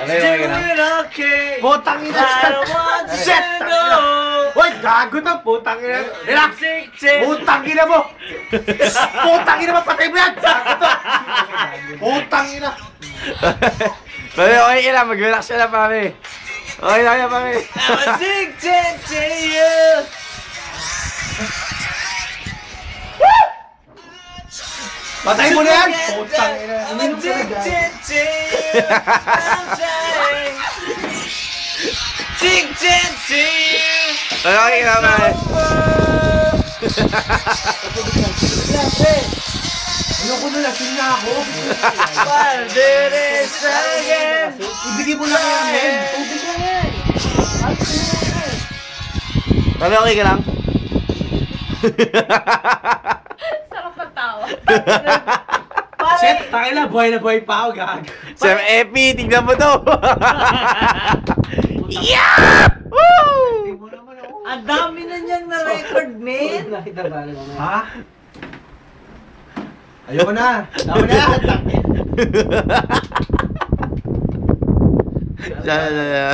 Yung mga ganun? Putang ina. Shit! Hoy, gago na. Putang ina. Relax. Putang ina mo. Putang ina mo. Patay mo yan. Gago to. Putang ina. Pare, okay ka. Mag-relax ka lang, pare. Okay lang yan, pare. addicted to you. Patay mo na yan. Putang ina. I'm addicted to you. To you. Pare, okay ka, pare. Ayoko na lasing na ako. I'll do this again. Ibigay mo na kaya men. Tubig na yan. Pare, okay ka lang? Sarap ng tawa. Shit, na. Buhay na buhay pa ako. Gago. Sir Epi, tignan mo to. yeah! Woo! naman. Ang dami na niyang na-record, man. Ha? Ayoko na. Tama na. Sana, sana.